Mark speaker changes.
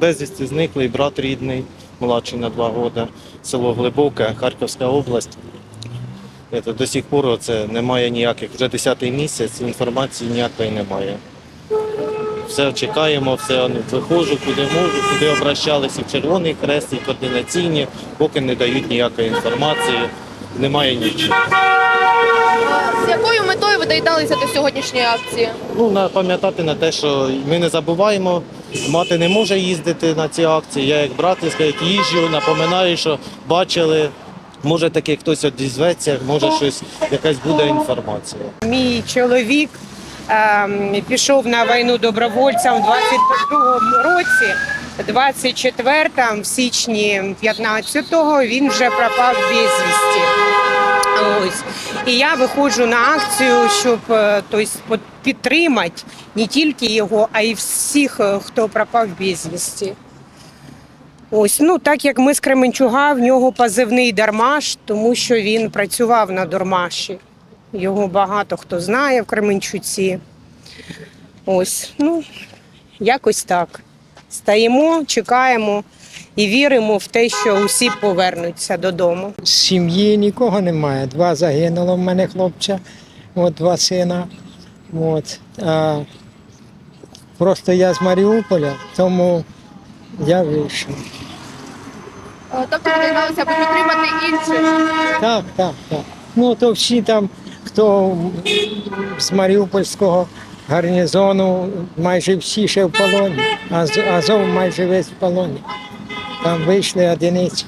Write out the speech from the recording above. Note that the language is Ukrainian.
Speaker 1: безвісти зниклий брат рідний, молодший на два роки, село Глибоке, Харківська область. До сих пор це немає ніяких, вже 10-й місяць, інформації ніякої немає. Все чекаємо, все ну, виходжу, куди можу, куди обращалися в Червоний Хрест і координаційні, поки не дають ніякої інформації, немає нічого.
Speaker 2: З якою метою ви доєдналися до сьогоднішньої акції?
Speaker 1: Ну, на- пам'ятати на те, що ми не забуваємо, мати не може їздити на ці акції. Я як брат, як їжджу, напоминаю, що бачили. Може таки хтось одізветься, може щось, якась буде інформація.
Speaker 3: Мій чоловік ем, пішов на війну добровольцем в 22-му році. 24-му, в січні 15-го він вже пропав безвісті. Ось. І я виходжу на акцію, щоб е, тобто, підтримати не тільки його, а й всіх, е, хто пропав безвісті. Ось, ну так як ми з Кременчуга, в нього позивний Дармаш, тому що він працював на Дормаші. Його багато хто знає в Кременчуці. Ось, ну, якось так. Стаємо, чекаємо і віримо в те, що усі повернуться додому.
Speaker 4: З сім'ї нікого немає. Два загинуло в мене хлопця, от два сина. От. А, просто я з Маріуполя, тому я вийшов.
Speaker 2: Е, Тобто ви аби підтримати інших.
Speaker 4: Так, так, так. Ну то всі там, хто з Маріупольського гарнізону, майже всі ще в полоні, а Азов майже весь в полоні. Там вийшли одиниці.